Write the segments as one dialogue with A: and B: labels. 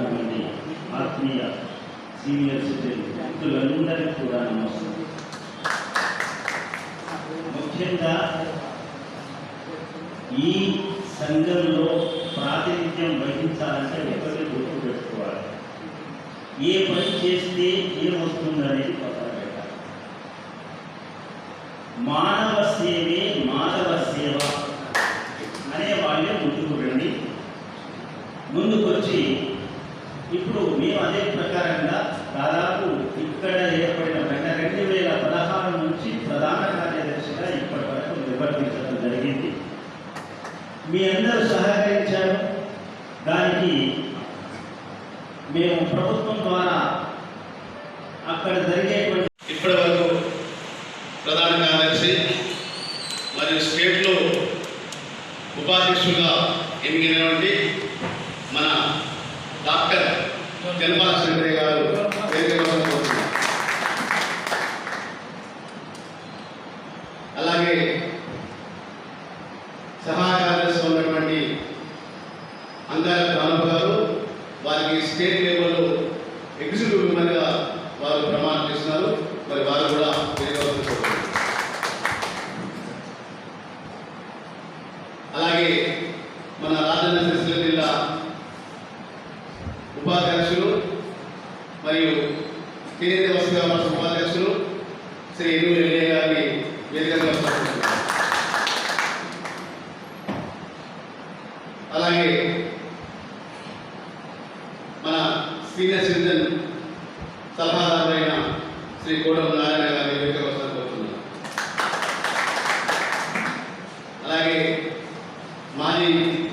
A: ఉన్నటువంటి ఆత్మీయ senior citizen వ్యక్తులందరికీ కూడా నమస్కారం. ముఖ్యంగా ఈ సంఘంలో ప్రాతినిధ్యం వహించాలంటే ఒకటి గుర్తు పెట్టుకోవాలి. ఏ పని చేస్తే ఏం వస్తుందనేది పక్కన పెట్టాలి. మానవ సేవ మానవ సేవ అనే వాళ్ళే ముందుకు రండి ముందుకొచ్చి ఇప్పుడు మేము అదే ప్రకారంగా దాదాపు ఇక్కడ ఏర్పడిన గంట రెండు వేల పదహారు నుంచి ప్రధాన కార్యదర్శిగా ఇప్పటి వరకు నిర్వర్తించడం జరిగింది మీ అందరూ సహకరించారు దానికి మేము ప్రభుత్వం ద్వారా అక్కడ జరిగేటువంటి
B: ఇప్పటి వరకు ప్రధాన కార్యదర్శి మరియు స్టేట్లో ఉపాధ్యక్షులుగా ఎన్నికైనటువంటి మన డాక్టర్ జన్మాల శంకరయ్య గారు వేదిక కోసం కోరుతున్నాం. అలాగే సహాయ కార్యదర్శి ఉన్నటువంటి అంగార రామప్ప గారు వారికి స్టేట్ లెవెల్లో ఎగ్జిక్యూటివ్ మెంబర్గా వారు ప్రమాణం చేస్తున్నారు మరి వారు కూడా వేదికవలసిన కోరుతున్నాం. అలాగే మన రాజన్న సిరిసిల్ల జిల్లా ఉపాధ్యక్షులు మరియు కేంద్ర వసతి వ్యాపార ఉపాధ్యక్షులు శ్రీ ఎన్ను ఎల్ఏ గారిని వేదికగా అలాగే మన సీనియర్ సిటిజన్ సలహాదారులైన శ్రీ కోటం నారాయణ గారిని వేదిక కోసం కోరుతున్నాను అలాగే మాజీ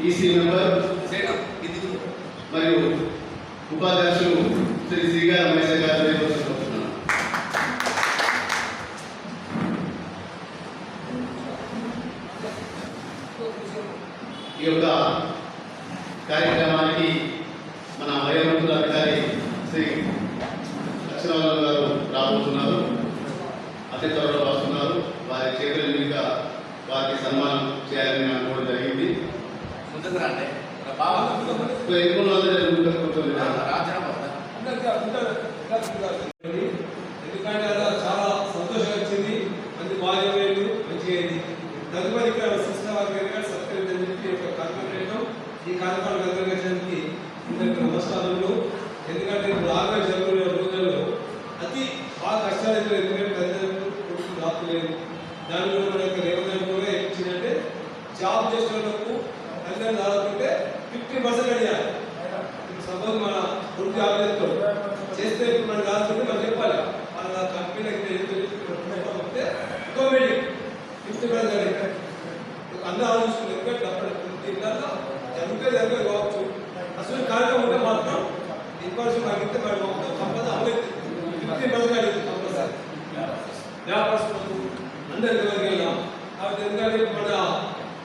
B: ఈసీ మెంబర్ మరియు ఉపాధ్యక్షులు శ్రీ శ్రీగార మహేశ గారి ఈ యొక్క కార్యక్రమానికి మన వైరవంతుల అధికారి శ్రీ లక్ష్మణరావు గారు రాబోతున్నారు. అతి త్వరలో వస్తున్నారు. వారి చేతుల మీదుగా వారికి సన్మానం చేయాలని
C: రండి బాబా
D: ఎందుకంటే అలా చాలా సంతోషం వచ్చింది. మంచి బాగా వేలు మంచిగా అయింది తదుపరి ఇక్కడ సిస్టర్ వారి గారు సత్కరించని చెప్పి ఒక కార్యక్రమం చేయడం ఈ కార్యక్రమం నిర్వహించడానికి అందరికీ నమస్కారములు ఎందుకంటే ఇప్పుడు జరుగుతున్న రోజుల్లో అతి బాగా కష్టాలు ఎదురు ఎందుకంటే తల్లిదండ్రులు కొడుకు రాలేదు దాని కూడా మన యొక్క రేవంత్ కూడా ఇచ్చిందంటే జాబ్ చేసిన వాళ్ళకు తల్లిదండ్రులు దాదాపుంటే ఫిఫ్టీ పర్సెంట్ అడిగారు. సపోజ్ మన కొడుకు జాబ్ చేస్తే ఇప్పుడు మనం కాదు మనం చెప్పాలి వాళ్ళ కంపెనీకి తెలియకపోతే ఆటోమేటిక్ ఫిఫ్టీ పర్సెంట్ అందరూ ఆలోచిస్తుంది ఎందుకంటే అప్పుడు దీంట్లో జరిగితే జరిగే కావచ్చు. అసలు కార్యక్రమం ఉంటే మాత్రం ఇన్ఫర్మేషన్ అడిగితే మరి మొత్తం సంపద అమలు ఫిఫ్టీ పర్సెంట్ అడిగింది సంపద. వ్యాపారస్తులకు అందరికీ వెళ్ళాం కాబట్టి ఎందుకంటే మన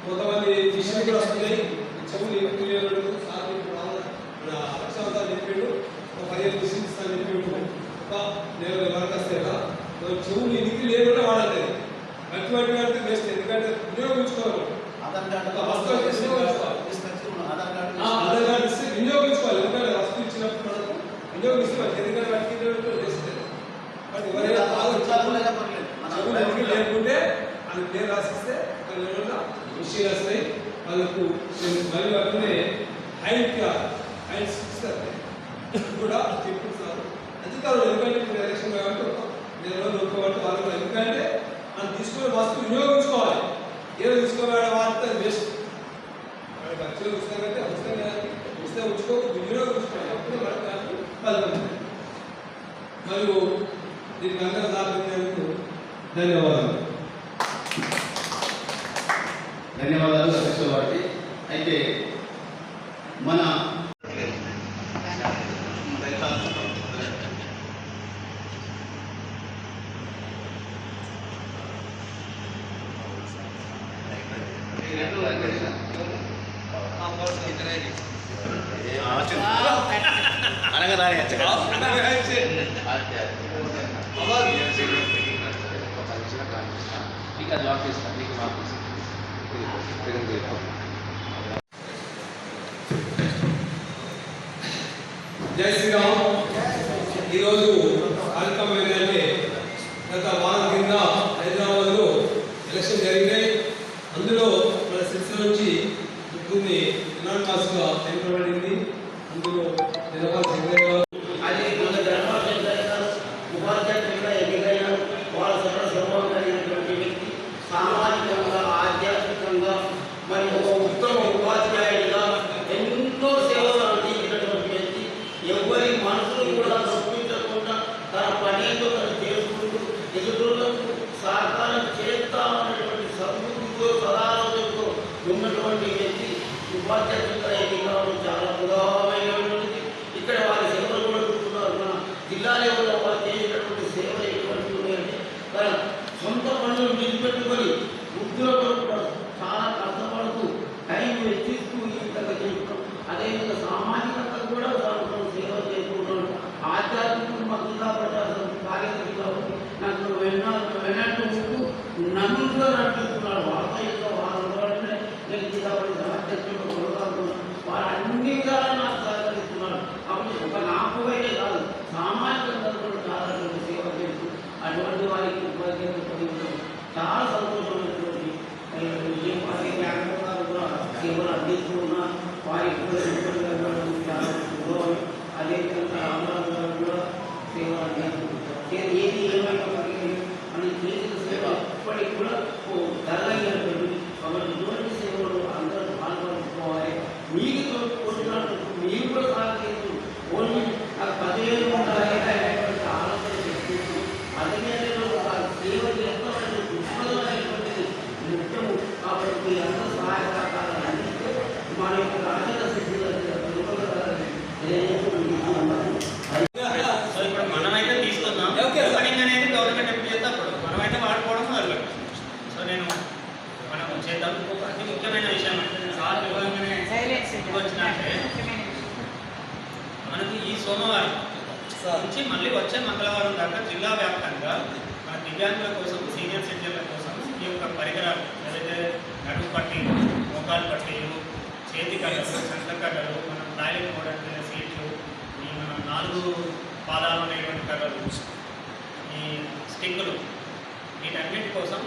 D: కొంతమంది విషయాలు కూడా వస్తున్నాయి. చెవులు ఎక్కువ సార్ ఇప్పుడు మన లక్షావతాలు చెప్పాడు. ఒక పదిహేను మిషన్ ఇస్తాను చెప్పాడు. ఒక నేను ఎవరికి వస్తే చెవులు ఇనికి లేకుండా వాడాలి అటువంటి వాడితే బెస్ట్ ఎందుకంటే వినియోగించుకోవాలి. ఆధార్ కార్డు ఇస్తే వినియోగించుకోవాలి. ఎందుకంటే వస్తువు ఇచ్చినప్పుడు మనకు వినియోగిస్తే మనకి ఎందుకంటే వాటికి ఇటువంటి చేస్తుంది బట్ ఎవరైనా లేకుంటే వాళ్ళకి పేరు రాసిస్తే ఒక నెలలో విషయాలు వస్తాయి వాళ్ళకు నేను మళ్ళీ అట్లనే హైట్ హైట్ ఇస్తారు కూడా చెప్తున్నారు అధికారులు ఎందుకంటే ఇప్పుడు ఎలక్షన్ కాబట్టి ఒక నెల రోజులు ఒప్పుకోబట్టి వాళ్ళు ఎందుకంటే మనం తీసుకునే వస్తువు వినియోగించుకోవాలి. ఏదో తీసుకోవాలి వాడితే బెస్ట్ వాళ్ళకి ఖర్చులు అవసరం కాదు ఉచితంగా ఉంచుకో వినియోగించుకోవాలి అప్పుడు మనకు కాదు ఫలితం మరియు దీనికి అందరూ దాపినందుకు ధన్యవాదాలు
B: ధన్యవాదాలు అధ్యక్షుల వారికి అయితే మన అనగా రాని
D: జై శ్రీరామ్. ఈరోజు కార్యక్రమం ఏంటంటే గత వారం కింద హైదరాబాద్లో ఎలక్షన్ జరిగినాయి. అందులో మన సిరిసిల్ల నుంచి ముగ్గురిని యునానిమస్గా ఎన్నుకోబడింది. అందులో
E: నిలబడి what the చాలా సంతోషమైనటువంటి ఆ, వారి కూడా సేవలు అందిస్తూ కూడా ఇబ్బంది కలగడం చాలా గౌరవం అదేవిధంగా రామరాజు గారు కూడా సేవ అందిస్తున్నారు ఏ- ఏది ఏమైనప్పటికీ మనం చేసిన సేవ ఇప్పటికి కూడా ఓ ధరలైనటువంటి కాబట్టి ఇటువంటి సేవలు అందరూ పాల్గొనుకోవాలి మీకు తోడుకున్నట్టు మీరు కూడా సహకరిస్తూ ఓన్లీ నాకు పదివేలు ఉండాలి అనేటువంటి ఆలోచన చేస్తూ పదివేలలో ఆ సేవ చేస్తామని దృక్పథమైనటువంటిది ముఖ్యము కాబట్టి మీ అందరూ సహాయ సహకారాలు అందిస్తే మన యొక్క రాజకీయ సిద్ధులు
F: సో ఇప్పుడు మనమైతే తీసుకుందాం
D: ఓకే సార్.
F: ఓపెనింగ్ అనేది గవర్నమెంట్ ఎప్పుడు చేస్తే అప్పుడు మనమైతే వాడుకోవడం మొదలు సో నేను మనం చేద్దాం ఇంకొక అతి ముఖ్యమైన విషయం అంటే సార్ వివరంగానే ఎందుకు వచ్చినంటే మనకి ఈ సోమవారం నుంచి మళ్ళీ వచ్చే మంగళవారం దాకా జిల్లా వ్యాప్తంగా మన దివ్యాంగుల కోసం సీనియర్ సిటిజన్ల కోసం ఈ యొక్క పరికరాలు ఏదైతే నడుము పట్టీలు మోకాలు పట్టీలు చేతి కట్టలు సంత కట్టలు మనం టాయిలెట్ మోడల్ సీట్లు ఈ మన నాలుగు పాదాలు అనేటువంటి కర్రలు ఈ స్టిక్కులు వీటన్నిటి కోసం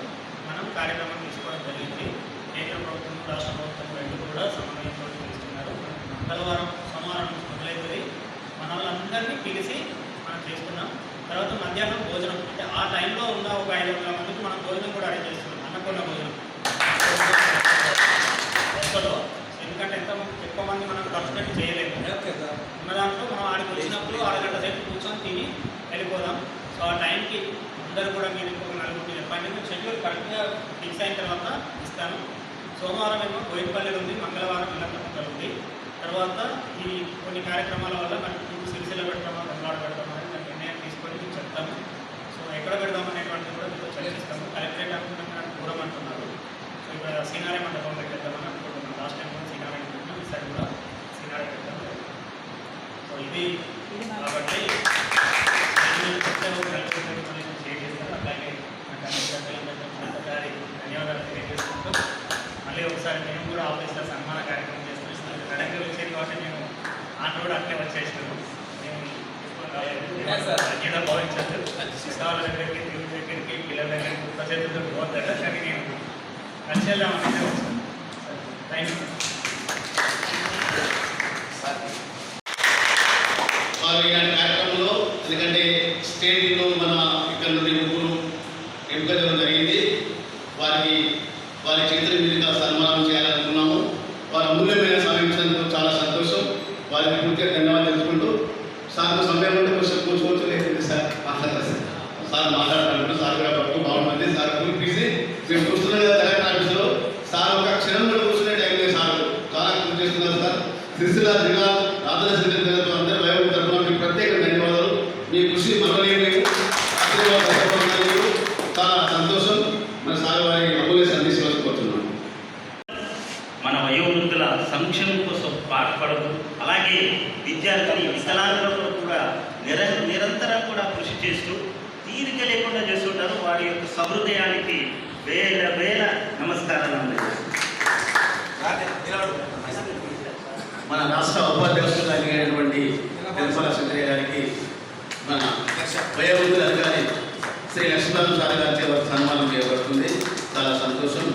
F: మనం కార్యక్రమం తీసుకోవడం జరిగింది. కేంద్ర ప్రభుత్వం రాష్ట్ర ప్రభుత్వం రెండు కూడా సమన్వయంతో చేస్తున్నారు. మంగళవారం సోమవారం మొదలైతుంది మొదలవుతుంది. మన వాళ్ళందరినీ పిలిచి మనం చేస్తున్నాం తర్వాత మధ్యాహ్నం భోజనం. అంటే ఆ టైంలో ఉన్న ఒక ఐదు వందల మందికి మనం భోజనం కూడా అరేంజ్ చేస్తున్నాం. అన్నపూర్ణ భోజనం. ఒక్కలో ఎందుకంటే ఎంత ఎక్కువ మంది మనం ఖర్చు పెట్టి చేయలేము.
D: Okay sir.
F: ఉన్న దాంట్లో మనం ఆడికి వచ్చినప్పుడు అరగంట సేపు కూర్చొని తిని వెళ్ళిపోదాం. సో ఆ టైంకి అందరూ కూడా మీరు ఇంకొక నలుగురు చెప్పండి. నేను షెడ్యూల్ కరెక్ట్గా ఫిక్స్ అయిన తర్వాత ఇస్తాను. సోమవారం ఏమో బోయినపల్లి ఉంది మంగళవారం ఇల్లకుంటలు ఉంది. తర్వాత ఈ కొన్ని కార్యక్రమాల వల్ల మనకి సిరిసిల్ల బంగారు పెడతామా అని దాని నిర్ణయం తీసుకొని మీకు చెప్తాము సో ఎక్కడ పెడదాం అనేటువంటి కూడా మీతో చర్చిస్తాము కలెక్టరేట్ అనుకుంటున్నాం దూరం అంటున్నారు సో ఇక్కడ సీనారే మండపం పెట్టేద్దామని అనుకుంటున్నాం. లాస్ట్ టైం కూడా సీనారే పెట్టినాం ఈసారి కూడా సీనారే పెట్టాము సో ఇది కాబట్టి మళ్ళీ ఒకసారి మేము కూడా ఆఫీస్లో సన్మాన కార్యక్రమం చేస్తున్నాం. కడెక్టర్ వచ్చేది కాబట్టి నేను ఆట కూడా అట్లే వచ్చేసినాను మేము దగ్గరికి దగ్గరికి పిల్లల దగ్గరికి పోతాడు కానీ నేను థ్యాంక్ యూ
B: కార్యక్రమంలో ఎందుకంటే స్టేట్లో మన ఇక్కడ నుండి సిరిసిల్ల జిల్లా రాజలక్ష్మి గారితో అందరూ వైభవం తరఫున ప్రత్యేక ధన్యవాదాలు. మీ కృషి మరవలేని చాలా సంతోషం. మన సాగువారి అమూల్య సందేశం మన వయోవృద్ధుల సంక్షేమం కోసం పాటుపడదు అలాగే విద్యార్థులు వికలాంగులకు కూడా నిర నిరంతరం కూడా కృషి చేస్తూ తీరిక లేకుండా చేస్తుంటారు. వారి యొక్క
A: సహృదయానికి వేల వేల నమస్కారాలు
B: అందజేస్తారు
F: మన రాష్ట్ర ఉపాధ్యక్షులు అడిగినటువంటి తెలుసా సుందరయ్య గారికి మన వయోవృద్ధుల అధికారి శ్రీ లక్ష్మీనారాయణ సార్ గారి చేత సన్మానం చేయబడుతుంది. చాలా సంతోషం.